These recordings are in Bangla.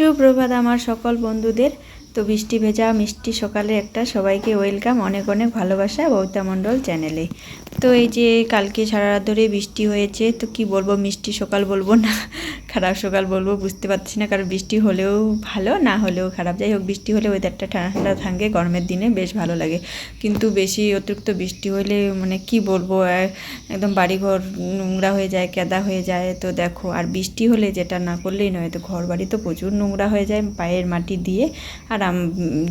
সুপ্রভাত আমার সকল বন্ধুদের। তো বৃষ্টি ভেজা মিষ্টি সকালে একটা সবাইকে ওয়েলকাম অনেক অনেক ভালোবাসা বৌতা মণ্ডল চ্যানেলে তো এই যে কালকে সারা রাত ধরে বৃষ্টি হয়েছে, তো কি বলব মিষ্টি সকাল বলব না, খারাপ সকাল বলব বুঝতে পারছি না, কারণ বৃষ্টি হলেও ভালো, না হলেও খারাপ। যাই হোক, বৃষ্টি হলে ওয়েদারটা ঠান্ডা থাকে গরমের দিনে বেশ ভালো লাগে। কিন্তু বেশি অতিরিক্ত বৃষ্টি হলে মানে কি বলব একদম বাড়িঘর নোংরা হয়ে যায়, কেদা হয়ে যায়, তো দেখো। আর বৃষ্টি হলে যেটা না করলেই নয়, তো ঘর বাড়ি তো প্রচুর নোংরা হয়ে যায় পায়ের মাটি দিয়ে। আর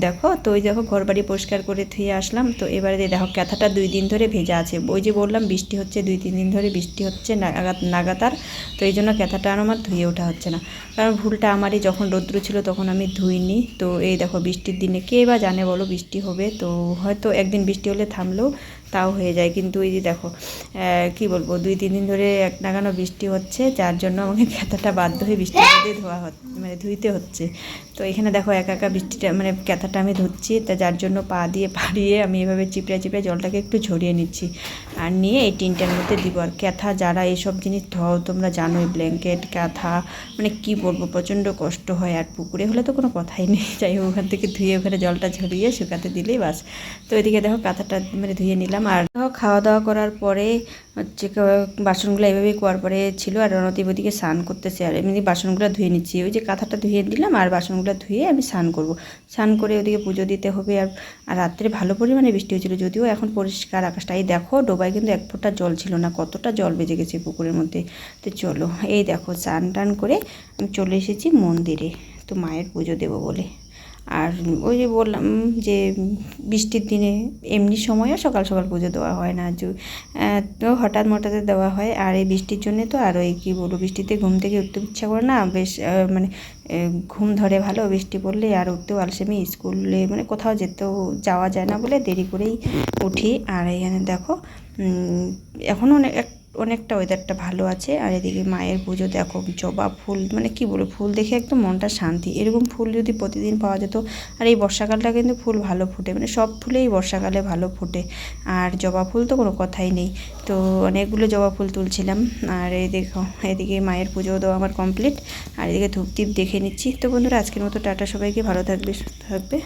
দেখো, তো ওই দেখো ঘর বাড়ি পরিষ্কার করে ধুয়ে আসলাম, তো এবারে দেখো, ক্যাথাটা দুই দিন ধরে ভেজা আছে। ওই যে বললাম, বৃষ্টি হচ্ছে, দুই, তিন দিন ধরে বৃষ্টি হচ্ছে নাগাত নাগাতার। তো এই জন্য ক্যাথাটা আর আমার ধুয়ে ওঠা হচ্ছে না। কারণ ভুলটা আমারই, যখন রৌদ্র ছিল তখন আমি ধুইনি। তো এই দেখো, বৃষ্টির দিনে কে বা জানে বলো, বৃষ্টি হবে। তো হয়তো একদিন বৃষ্টি হলে থামলেও তাও হয়ে যায়। কিন্তু এই যে দেখো কি বলব, দুই, তিন দিন ধরে এক নাগানো বৃষ্টি হচ্ছে, যার জন্য আমাকে ক্যাথাটা বাধ্য হয়ে বৃষ্টির মধ্যে ধোয়া মানে ধুইতে হচ্ছে। তো এখানে দেখো একা একা বৃষ্টিটা মানে ক্যাথাটা আমি ধুচ্ছি, তা যার জন্য পা দিয়ে পাড়িয়ে আমি এভাবে চিপড়ে চিপড়ে জলটাকে একটু ঝরিয়ে নিচ্ছি। আর নিয়ে এই টিনটার মধ্যে দিব। আর ক্যাথা যারা এইসব জিনিস ধোও, তোমরা জানোই, ব্ল্যাঙ্কেট, ক্যাথা মানে কি বলব, প্রচণ্ড কষ্ট হয়। আর পুকুরে হলে তো কোনো কথাই নেই। যাই হোক, ওখান থেকে ধুয়ে ওখানে জলটা ঝরিয়ে শুকাতে দিলেই বাস। তো এদিকে দেখো কাঁথাটা মানে ধুয়ে নিলাম। আর খাওয়া দাওয়া করার পরে হচ্ছে বাসনগুলো এভাবেই কুয়ার পরে ছিল আর রণদীপ ওদিকে স্নান করতেছে আর এমনি বাসনগুলো ধুয়ে নিচ্ছি। ওই যে কাঁথাটা ধুয়ে দিলাম আর বাসনগুলো ধুয়ে আমি স্নান করব। স্নান করে ওদিকে পুজো দিতে হবে আর আর রাত্রে ভালো পরিমাণে বৃষ্টি হয়েছিল যদিও এখন পরিষ্কার আকাশটা। এই দেখো ডোবায় কিন্তু এক ফোঁটা জল ছিল না, কতটা জল বেজে গেছে পুকুরের মধ্যে। তো চলো, এই দেখো স্নান টান করে আমি চলে এসেছি মন্দিরে। তো মায়ের পুজো দেবো বলে। আর ওই যে বললাম যে বৃষ্টির দিনে এমনি সময়ও সকাল সকাল পুজো দেওয়া হয় না তো হঠাৎ মঠাতে দেওয়া হয়। আর এই বৃষ্টির জন্যে তো আর ওই কী বলব বৃষ্টিতে ঘুম থেকে উঠতে ইচ্ছা করে না বেশ মানে ঘুম ধরে ভালো বৃষ্টি পড়লে আর উঠতেও আলসেমি। স্কুলে মানে কোথাও যেতেও যাওয়া যায় না বলে দেরি করেই উঠি। আর এখানে দেখো উম, এখনও অনেক অনেকটা ওয়েদারটা ভালো আছে। আর এদিকে মায়ের পুজো দেখো, জবা ফুল মানে কি বলব, ফুল দেখে একদম মনটা শান্তি। এরকম ফুল যদি প্রতিদিন পাওয়া যেত, আর এই বর্ষাকালটা কিন্তু ফুল ভালো ফোটে। মানে সব ফুলেই বর্ষাকালে ভালো ফোটে। আর জবা ফুল তো কোনো কথাই নেই। তো অনেকগুলো জবা ফুল তুলছিলাম। আর এই দেখো, এদিকে মায়ের পুজো দেওয়া আমার কমপ্লিট আর এদিকে ধূপ দ্বীপ দেখে নিচ্ছি। তো বন্ধুরা, আজকের মতো টাটা। সবাইকে ভালো থাকবে, সুস্থ থাকবে।